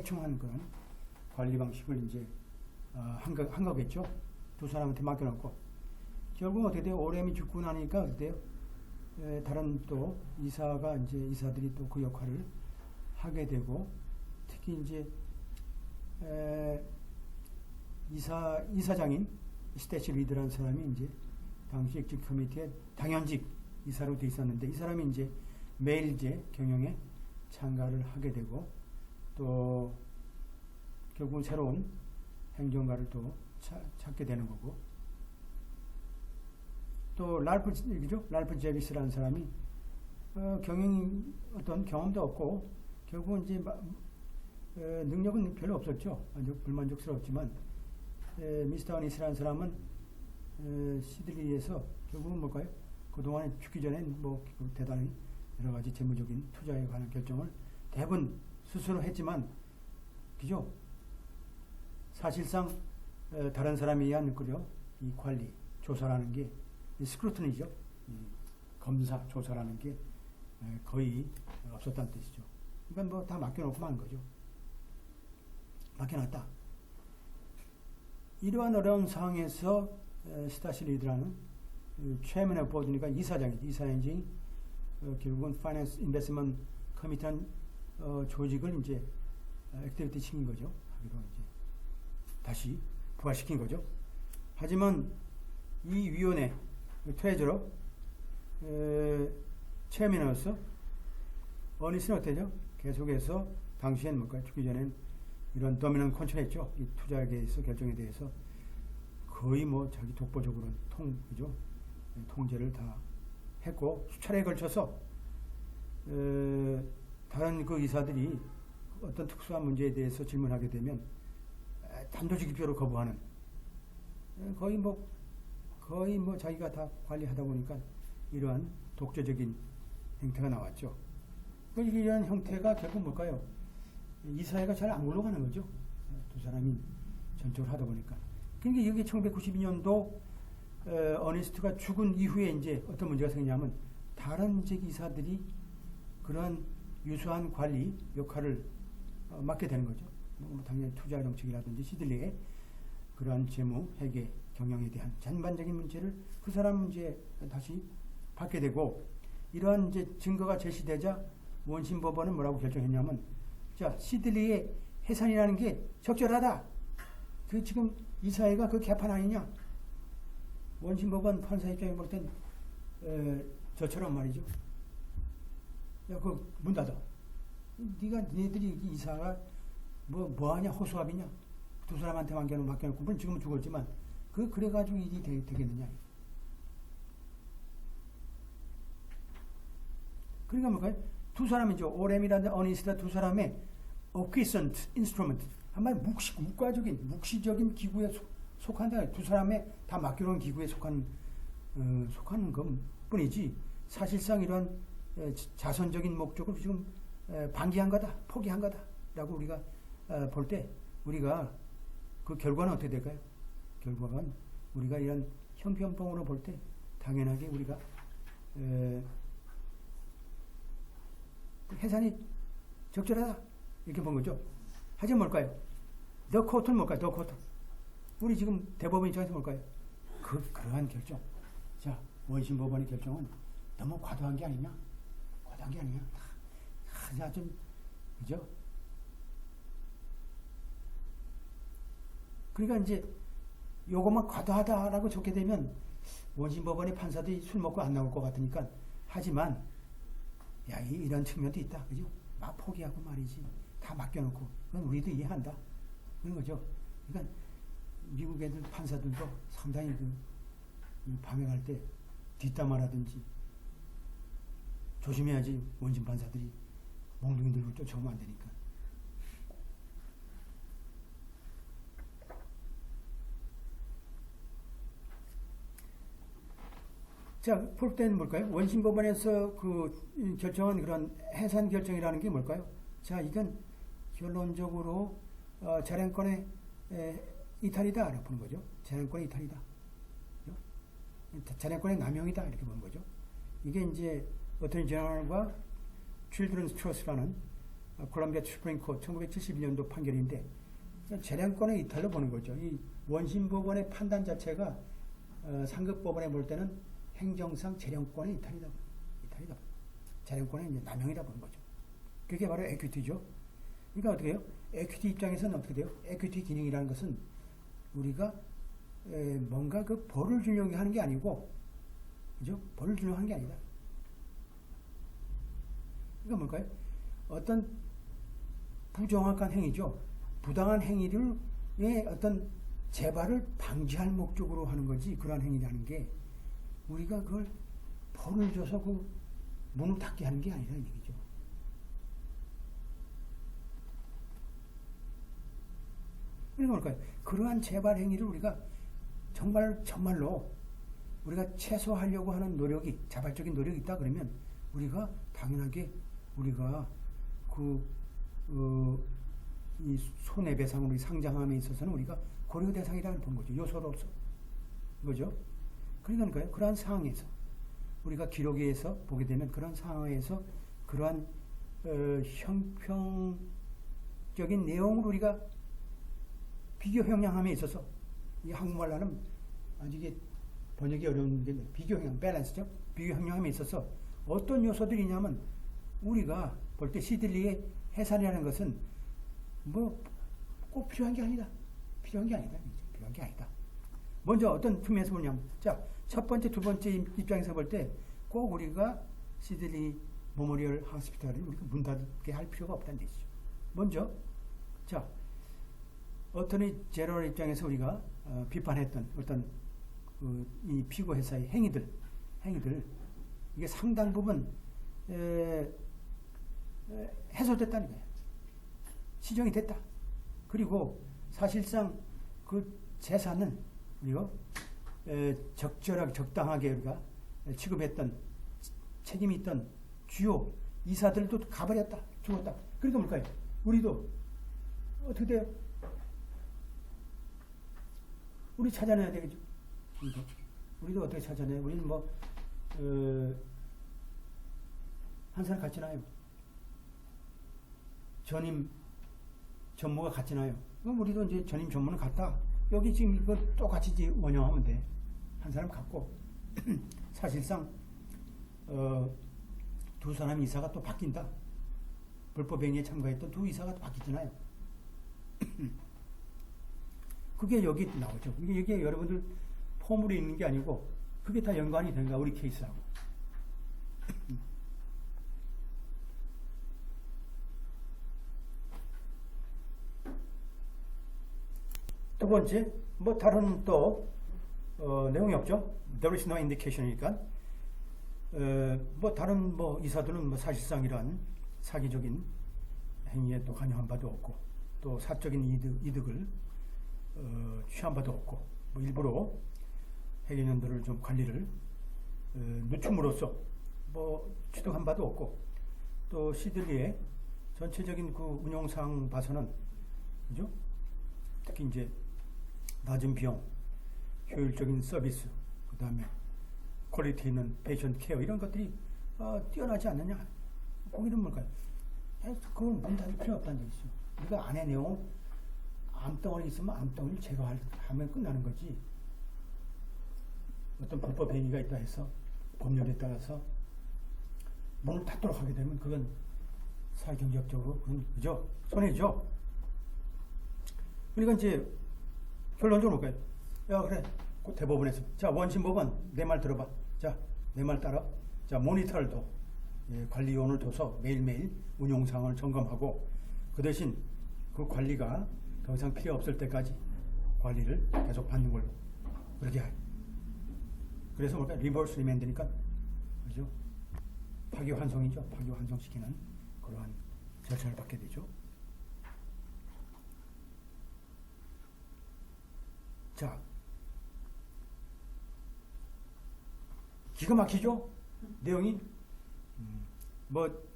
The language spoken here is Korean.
대충 한 그런 관리 방식을 이제 어, 한, 거, 한 거겠죠. 두 사람한테 맡겨놓고 결국 어떻게 돼요? 오렘이 죽고 나니까 어때요? 에, 다른 또 이사가 이제 이사들이 또 그 역할을 하게 되고 특히 이제 에, 이사 이사장인 스태치 리드라는 사람이 이제 당시 액직 커미티의 당연직 이사로 돼 있었는데 이 사람이 이제 매일 이제 경영에 참가를 하게 되고 또 결국 새로운 행정가를 또 차- 찾게 되는 거고. 또 랄프 얘기죠? 랄프 제비스라는 사람이 어, 경영 어떤 경험도 없고 결국은 이제 마- 에, 능력은 별로 없었죠. 만족 불만족스러웠지만 에, 미스터 어니스라는 사람은 에, 시들리에서 결국은 뭘까요? 그동안에 죽기 전엔 뭐 대단히 여러 가지 재무적인 투자에 관한 결정을 대부분 스스로 했지만 그죠? 사실상 에, 다른 사람에 의한 그죠? 이 관리 조사라는 게 스크루트니죠. 검사 조사라는 게 에, 거의 없었다는 뜻이죠. 그러니까 뭐 다 맡겨놓고 만 거죠. 맡겨놨다. 이러한 어려운 상황에서 에, 스타시 리드라는 최면에 보드니까 이사장이 이사장이 어, 결국은 파이낸스 인베스먼트 커미트한 어, 조직을 이제 액티비티 시킨 거죠. 하기로 이제 다시 부활시킨 거죠. 하지만 이 위원회 퇴저로 체면으로서 어니스는 어때죠? 계속해서 당시엔 뭘까 죽기 전엔 이런 도미넌 컨트롤 했죠. 이 투자에 대해서 결정에 대해서 거의 뭐 자기 독보적으로 통 그죠 통제를 다 했고 수차례에 걸쳐서 에, 다른 그 이사들이 어떤 특수한 문제에 대해서 질문하게 되면 에, 단도직입적으로 거부하는 에, 거의 뭐 거의 뭐 자기가 다 관리하다 보니까 이러한 독재적인 행태가 나왔죠. 그 이러한 형태가 결국 뭘까요? 이 사회가 잘안 굴러가는 거죠. 두 사람이 전적으로 하다 보니까. 그러니까 여기 1992년도 어, 어니스트가 죽은 이후에 이제 어떤 문제가 생기냐면 다른 이제 이사들이 그런 유수한 관리 역할을 어, 맡게 되는 거죠. 뭐 당연히 투자 정책이라든지 시들리의 그러한 재무, 회계, 경영에 대한 전반적인 문제를 그 사람 이제 다시 받게 되고 이러한 이제 증거가 제시되자 원심 법원은 뭐라고 결정했냐면 자 시들리의 해산이라는 게 적절하다. 그 지금 이 사회가 그 개판 아니냐? 원심 법원 판사 입장에 볼땐 저처럼 말이죠. 야, 그 문 닫아. 네가 너희들이 이사가 뭐 뭐하냐 호수아비냐? 두 사람한테 맡겨놓고 맡겨놓고 물론 지금은 죽었지만 그 그래가지고 일이 되, 되겠느냐? 그러니까 뭘까요? 두 사람이죠. 오렘이라든 어니스라 두 사람의 어퀴선트 인스트루먼트 한마디 묵시 국가적인 묵시적인 기구에 속, 속한다. 두 사람의 다 맡겨놓은 기구에 속한 어, 속하는 것 뿐이지 사실상 이런 에, 자선적인 목적을 지금 에, 방기한 거다, 포기한 거다라고 우리가 어, 볼때 우리가 그 결과는 어떻게 될까요? 결과는 우리가 이런 형편법으로 볼 때 당연하게 우리가 에, 해산이 적절하다 이렇게 본 거죠. 하지만 뭘까요? 더 코트는 뭘까요? 더 코트. 우리 지금 대법원 입장에서 뭘까요? 그, 그러한 결정. 자, 원심법원의 결정은 너무 과도한 게 아니냐? 과도한 게 아니냐? 아, 자, 좀, 그죠? 그러니까 이제 요것만 과도하다라고 적게 되면 원심법원의 판사들이 술 먹고 안 나올 것 같으니까 하지만 야, 이- 이런 측면도 있다. 그죠? 막 포기하고 말이지. 다 맡겨놓고. 그건 우리도 이해한다. 그런 거죠. 그러니까 미국 애들 판사들도 상당히 그, 이 밤행할 때 뒷담화라든지 조심해야지 원심 판사들이 몽둥이 들고 쫓아오면 안 되니까. 자, 볼 때는 뭘까요? 원심 법원에서 그 이, 결정한 그런 해산 결정이라는 게 뭘까요? 자, 이건 결론적으로 어, 재량권의 에, 이탈이다 이렇게 보는 거죠. 재량권의 이탈이다. 그죠? 재량권의 남용이다 이렇게 보는 거죠. 이게 이제 어토니 제너럴과 칠드런스 트러스라는 어, 콜롬비아 슈프림 코트 1972년도 판결인데 재량권의 이탈로 보는 거죠. 이 원심 법원의 판단 자체가 어, 상급 법원에 볼 때는 행정상 재량권의 이탈이다. 이탈이다. 재량권의 이제 남용이다 보는 거죠. 그게 바로 에퀴티죠. 그러니까 어떻게 해요? 에퀴티 입장에서는 어떻게 돼요? 에퀴티 기능이라는 것은 우리가 에, 뭔가 그 벌을 주려고 하는 게 아니고, 그죠? 벌을 주려고 하는 게 아니다. 이거 뭘까요? 어떤 부정확한 행위죠. 부당한 행위를,의 어떤 재발을 방지할 목적으로 하는 거지, 그러한 행위라는 게, 우리가 그걸 벌을 줘서 그 문을 닫게 하는 게 아니라 이 얘기죠. 그러니까 뭘까요? 그러한 재발 행위를 우리가 정말 정말로 우리가 최소화하려고 하는 노력이 자발적인 노력이 있다 그러면 우리가 당연하게 우리가 그 어, 이 손해배상으로 상장함에 있어서는 우리가 고려 대상이라는 본 거죠 요소로서 그죠? 그러니까요 그러한 상황에서 우리가 기록에서 보게 되면 그런 상황에서 그러한 어, 형평적인 내용을 우리가 비교 형량함에 있어서 이 한국말로는 이게 번역이 어려운 게 비교 형량, 밸런스죠. 비교 형량함에 있어서 어떤 요소들이 있냐면 우리가 볼 때 시들리의 해산이라는 것은 뭐 꼭 필요한 게 아니다. 필요한 게 아니다. 필요한 게 아니다. 먼저 어떤 측면에서 보냐면 자, 첫 번째, 두 번째 입장에서 볼 때 꼭 우리가 시들리 모모리얼 하스피탈을 우리가 문 닫게 할 필요가 없다는 뜻이죠. 먼저 자, 어터니 제너럴 입장에서 우리가 어, 비판했던 어떤 그, 이 피고 회사의 행위들, 행위들 이게 상당 부분 에, 에, 해소됐다는 거예요. 시정이 됐다. 그리고 사실상 그 재산은 우리가 에, 적절하게 적당하게 우리가 취급했던 책임이 있던 주요 이사들도 가버렸다, 죽었다. 그러니까 뭘까요? 우리도 어떻게 돼요? 우리 찾아내야 되겠죠. 우리도, 우리도 어떻게 찾아내? 우리는 뭐, 어, 한 사람 같이 나요. 전임 전무가 같이 나요. 그럼 우리도 이제 전임 전무는 같다. 여기 지금 이거 똑같이 이제 원형하면 돼. 한 사람 같고. 사실상, 어, 두 사람 이사가 또 바뀐다. 불법행위에 참가했던 두 이사가 또 바뀌잖아요. 그게 여기 나오죠. 이게, 여러분들 폼으로 있는 게 아니고 그게 다 연관이 된가 우리 케이스하고. 두 번째, 뭐 다른 또 어, 내용이 없죠. There is no indication이니까. 어, 뭐 다른 뭐 이사들은 뭐 사실상 이러한 사기적인 행위에 또 관여한 바도 없고 또 사적인 이득, 이득을 어, 취한 바도 없고 뭐 일부러 회계연도를 좀 관리를 어, 늦춤으로써 뭐 취득한 바도 없고 또 시들리의 전체적인 그 운영상 봐서는 그죠? 특히 이제 낮은 비용, 효율적인 서비스, 그 다음에 퀄리티 있는 페이션 케어 이런 것들이 어, 뛰어나지 않느냐? 거기는 뭘까요? 에, 그건 문 닫을 필요 없다는 얘기죠. 우리가 안에 내용 암덩어리 있으면 암덩어리를 제거하면 끝나는 거지. 어떤 불법 행위가 있다 해서 법률에 따라서 문을 닫도록 하게 되면 그건 사경제적으로 그건 그죠? 손해죠. 그러니까 이제 결론적으로 볼까요? 야 그래 그 대법원에서 자 원심법원 내 말 들어봐. 자내 말 따라. 자 모니터를 둬. 예, 관리원을 둬서 매일매일 운용 상황을 점검하고 그 대신 그 관리가 더 이상 필요 없을 때까지 관리를 계속 받는 걸로 그렇게 해. 그래서 뭘까 리버스 리맨드니까 그죠? 파기환송이죠. 파기환송시키는 그러한 절차를 받게 되죠. 자, 기가 막히죠? 내용이 음, 뭐